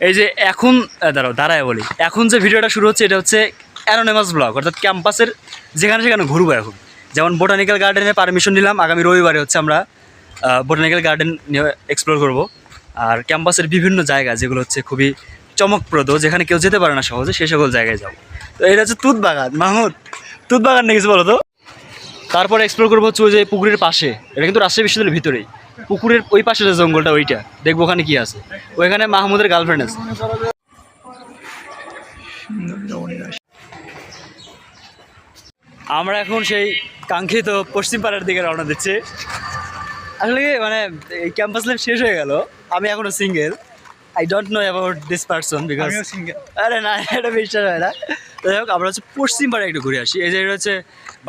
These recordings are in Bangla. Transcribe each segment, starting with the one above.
এই যে এখন দাঁড়াও, দাঁড়ায় বলি। এখন যে ভিডিওটা শুরু হচ্ছে, এটা হচ্ছে অ্যানোনেমাস ব্লগ অর্থাৎ ক্যাম্পাসের যেখানে সেখানে ঘুরবো এখন। যেমন বোটানিক্যাল গার্ডেনে পারমিশন নিলাম, আগামী রবিবারে হচ্ছে আমরা বোটানিক্যাল গার্ডেন নিয়ে এক্সপ্লোর করব। আর ক্যাম্পাসের বিভিন্ন জায়গা, যেগুলো হচ্ছে খুবই চমকপ্রদ, যেখানে কেউ যেতে পারে না সহজে সেই সকল জায়গায় যাব। তো এটা হচ্ছে তুত বাগান মাহমুদ তুত বাগান নিয়ে কিছু বলো তো? তারপরে এক্সপ্লোর করব হচ্ছে ওই যে পুকুরের পাশে, এটা কিন্তু রাজশাহী বিশ্ববিদ্যালয়ের ভিতরেই। পুকুরের ওই পাশে যে জঙ্গলটা ওইটা। দেখব ওখানে কি আছে। ওইখানে মাহমুদের গার্লফ্রেন্ড আছে। আমরা এখন সেই কাঙ্ক্ষিত পশ্চিম পাড়ার দিকে রওনা দিচ্ছি। আসলে মানে এই ক্যাম্পাস লাইফ শেষ হয়ে গেল। আমি এখনও single I don't know about this person because আরে না এটা বিশ্বাস হয় না। যাই হোক আমরা হচ্ছে পশ্চিম পাড়ে একটু ঘুরে আসি। এই যে হচ্ছে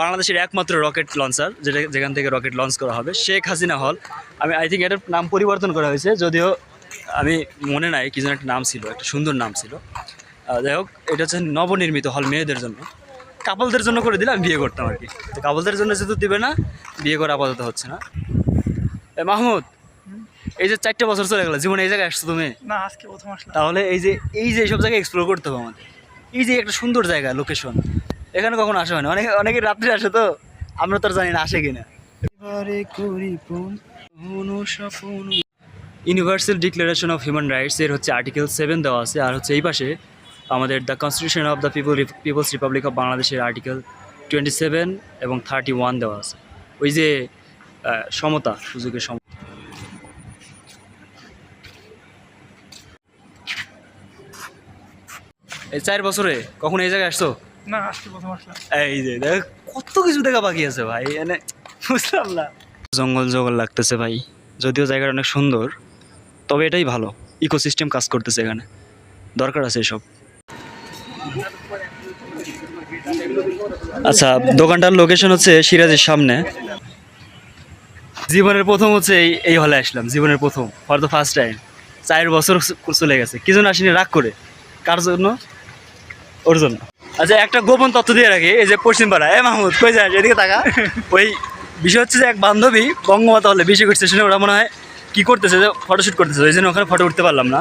বাংলাদেশের একমাত্র রকেট লঞ্চার যেটা যেখান থেকে রকেট লঞ্চ করা হবে শেখ হাসিনা হল। আমি আই থিঙ্ক এটার নাম পরিবর্তন করা হয়েছে যদিও আমি মনে নাই কি যেন একটা নাম ছিল একটা সুন্দর নাম ছিল। যাই হোক এটা হচ্ছে নবনির্মিত হল মেয়েদের জন্য। কাপলদের জন্য করে দিলে আমি বিয়ে করতাম আর কি। তো কাপলদের জন্য যেহেতু দিবে না বিয়ে করা আপাতত হচ্ছে না। মাহমুদ এই যে চারটে বছর চলে গেলো জীবনে এই জায়গায় আসছো তুমি? না আজকে প্রথম আসলাম। তাহলে এই যে এই যে এইসব জায়গায় এক্সপ্লোর করতে হবে আমাদের। এই যে একটা সুন্দর জায়গা লোকেশন এখানে কখনো আসা হয় না। অনেকে অনেকে রাত্রে আসে তো। আমরা তো জানি না আসে কিনা। Universal declaration of human rights এর হচ্ছে আর্টিকেল সেভেন দেওয়া আছে। আর হচ্ছে এই পাশে আমাদের the constitution of the people people's republic of বাংলাদেশের আর্টিকেল টোয়েন্টি সেভেন এবং থার্টি ওয়ান দেওয়া আছে। ওই যে সমতা সুযোগের সমতা। এই চার বছরে কখন এই জায়গায় আসছো? না আজকে প্রথম আসলাম। এই যে দেখ কত কিছু দেখা বাকি আছে ভাই এনে বুঝলাম না। জঙ্গল জঙ্গল লাগতেছে ভাই যদিও জায়গাটা অনেক সুন্দর তবে এটাই ভালো ইকোসিস্টেম কাজ করতেছে এখানে দরকার আছে এসব। আচ্ছা দোকানটার লোকেশন হচ্ছে সিরাজের সামনে। জীবনের প্রথম হচ্ছে এই এই হলে আসলাম জীবনের প্রথম ফর দ্য ফার্স্ট টাইম চার বছর চলে গেছে কি জন্য আসিনি রাগ করে? কার জন্য? ওর জন্য আচ্ছা একটা গোপন তথ্য দিয়ে রাখি, এই যে পশ্চিম পাড়া এ মাহমুদ, কই যায় এদিকে টাকা ওই বিষয় হচ্ছে যে এক বান্ধবী বঙ্গমাতা হলে বেশি করছে স্টেশনে, ওরা মনে হয় কি করতেছে, যে ফটোশ্যুট করতেছে, ওই জন্য ওখানে ফটো উঠতে পারলাম না।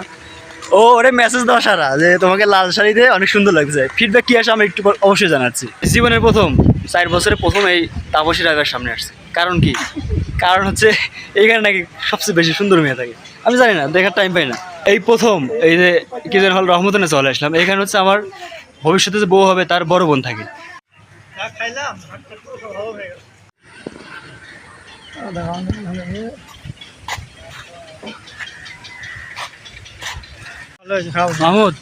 ও, ওরে মেসেজ দেওয়া সারা, যে তোমাকে লাল শাড়িতে অনেক সুন্দর লাগছে। ফিডব্যাক কি আসে, আমি একটু অবশ্যই জানাচ্ছি। জীবনের প্রথম, চার বছরে প্রথম এই তাপসী রাগার সামনে আসছে। কারণ কি? কারণ হচ্ছে এইখানে নাকি সবচেয়ে বেশি সুন্দর মেয়ে থাকে। আমি জানি না, দেখার টাইম পাই না। এই প্রথম, এই যে কি যেন হল রহমতনে চলে আসলাম। এখানে হচ্ছে আমার ভবিষ্যতে যে বউ হবে, তার বড় বোন থাকে। মাহমুদ,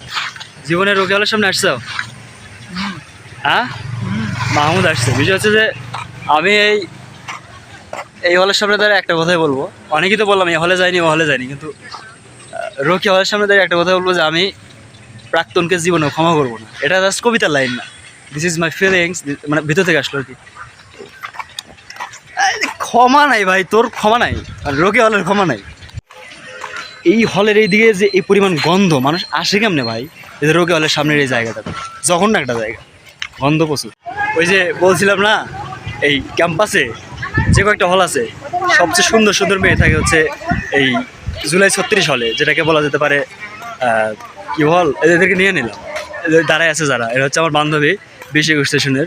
জীবনের রোগী হলের সামনে আসছো? হ্যাঁ? মাহমুদ আসছে। বিষয় হচ্ছে যে, আমি এই এই হলের সামনে দাঁড়িয়ে একটা কথাই বলব। অনেকেই তো বললাম এই হলে যাইনি ও হলে যাইনি কিন্তু রকি হলের সামনে দাঁড়িয়ে একটা কথা বলব যে, আমি প্রাক্তনকে জীবনে ক্ষমা করব না। এটা জাস্ট কবিতার লাইন না। দিস ইজ মাই ফিলিংস মানে ভিতর থেকে আসলো আর কি। ক্ষমা নাই ভাই, তোর ক্ষমা নাই রোগী হলের ক্ষমা নাই। এই হলের এই দিকে যে এই পরিমাণ গন্ধ, মানুষ আসে কেমনে ভাই? এই রোগী হলের সামনের এই জায়গাটাতে যখন না একটা জায়গা। গন্ধ প্রচুর। ওই যে বলছিলাম না, এই ক্যাম্পাসে যে কয়েকটা হল আছে, সবচেয়ে সুন্দর সুন্দর মেয়ে থাকে হচ্ছে এই জুলাই ছত্রিশ হলে, যেটাকে বলা যেতে পারে কি বল? এদেরকে নিয়ে নিলাম। এদের দাঁড়ায় আছে যারা। এরা হচ্ছে আমার বান্ধবী বিশ স্টেশনের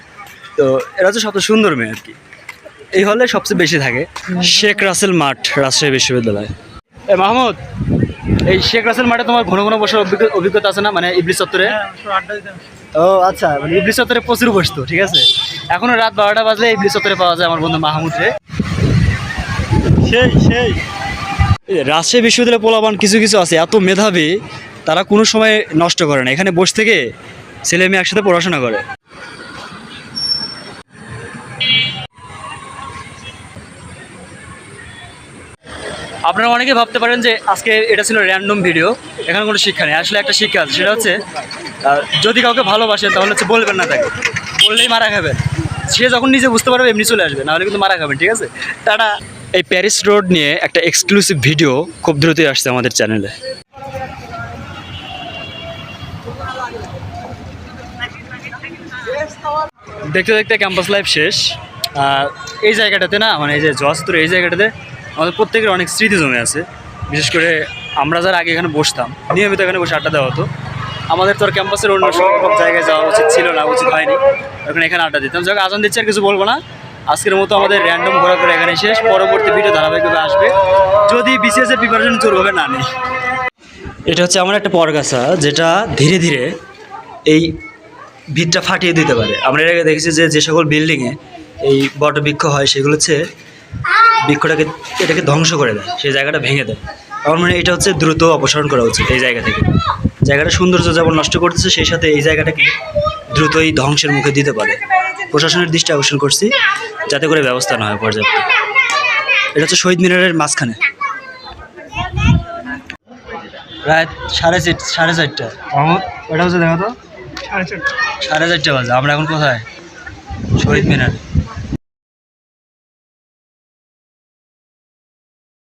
তো এরা হচ্ছে সবচেয়ে সুন্দর মেয়ে আর কি। এই হলে সবচেয়ে বেশি থাকে। শেখ রাসেল মাঠ রাজশাহী বিশ্ববিদ্যালয়। এ মাহমুদ এই শেখ রাসেল মাঠে তোমার ঘন ঘন বসার অভিজ্ঞ- অভিজ্ঞতা আছে না? মানে ইবলিস চত্বরে? হ্যাঁ ও আচ্ছা। মানে ইবলিস চত্বরে প্রচুর বসতো ঠিক আছে? এখনও রাত বারোটা বাজলে ইবলিস চত্বরে পাওয়া যায় আমার বন্ধু মাহমুদ রে সেই। সেই রাজশাহী বিশ্ববিদ্যালয়ে পোলাবান কিছু কিছু আছে। এত মেধাবী। তারা কোনো সময় নষ্ট করে না। এখানে বসে থেকে ছেলে মেয়ে একসাথে পড়াশোনা করে। আপনারা অনেকে ভাবতে পারেন যে আজকে এটা ছিল র্যান্ডম ভিডিও এখানে কোনো শিক্ষা নেই। আসলে একটা শিক্ষা আছে, সেটা হচ্ছে যদি কাউকে ভালোবাসেন, তাহলে হচ্ছে বলবেন না তাকে। বললেই মারা খাবেন। সে যখন নিজে বুঝতে পারবে, এমনি চলে আসবে, নাহলে কিন্তু মারা খাবেন, ঠিক আছে? টাটা। এই প্যারিস রোড নিয়ে একটা এক্সক্লুসিভ ভিডিও খুব দ্রুতই আসছে আমাদের চ্যানেলে দেখতে দেখতে ক্যাম্পাস লাইফ শেষ। আর এই জায়গাটাতে না মানে এই যে জস্তর এই জায়গাটাতে আমাদের প্রত্যেকের অনেক স্মৃতি জমে আছে। বিশেষ করে আমরা যারা আগে এখানে বসতাম, নিয়মিত এখানে বসে আড্ডা দেওয়া হতো। আমাদের তো আর ক্যাম্পাসের অন্য সব জায়গায় যাওয়া উচিত ছিল না, উচিত হয়নি। এখন এখানে আড্ডা দিতাম। যাক আজান দিচ্ছে আর কিছু বলব না। আজকের মতো আমাদের র্যান্ডম ঘোরাঘুরি এখানে শেষ। পরবর্তী ভিডিও ধারাবাহিকভাবে আসবে। যদি বিসিএস প্রিপারেশন জোরভাবে না নেই। এটা হচ্ছে আমার একটা পরগাছা, যেটা ধীরে ধীরে এই ভিতটা ফাটিয়ে দিতে পারে। আমরা এর আগে দেখেছি যে যে সকল বিল্ডিংয়ে এই বটবৃক্ষ হয় সেগুলো হচ্ছে বৃক্ষটাকে এটাকে ধ্বংস করে দেয় সেই জায়গাটা ভেঙে দেয়। আমার মানে এটা হচ্ছে দ্রুত অপসারণ করা উচিত এই জায়গা থেকে। জায়গাটা সৌন্দর্য যেমন নষ্ট করতেছে সেই সাথে এই জায়গাটাকে দ্রুতই ধ্বংসের মুখে দিতে পারে। প্রশাসনের দৃষ্টি আকর্ষণ করছি যাতে করে ব্যবস্থা না হয় পর্যাপ্ত। এটা হচ্ছে শহীদ মিনারের মাঝখানে। রাত সাড়ে চার সাড়ে চারটা। ওটা হচ্ছে দেখো তো। সাড়ে চারটে। বাজে। আমরা এখন কোথায়? শহীদ মিনার।